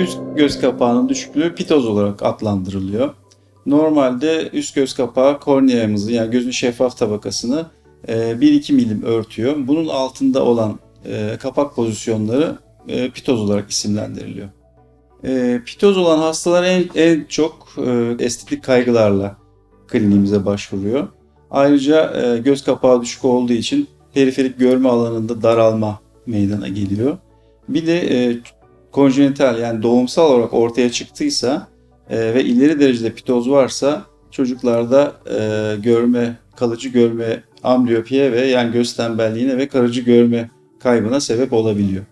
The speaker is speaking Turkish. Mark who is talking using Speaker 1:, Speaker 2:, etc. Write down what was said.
Speaker 1: Üst göz kapağının düşüklüğü pitoz olarak adlandırılıyor. Normalde üst göz kapağı korneamızı yani gözün şeffaf tabakasını e, 1-2 milim örtüyor. Bunun altında olan e, kapak pozisyonları e, pitoz olarak isimlendiriliyor. E, pitoz olan hastalar en, en çok e, estetik kaygılarla kliniğimize başvuruyor. Ayrıca e, göz kapağı düşük olduğu için periferik görme alanında daralma meydana geliyor. Bir de e, konjenital yani doğumsal olarak ortaya çıktıysa e, ve ileri derecede pitoz varsa çocuklarda e, görme, kalıcı görme ambliyopiye ve yani göz tembelliğine ve karıcı görme kaybına sebep olabiliyor.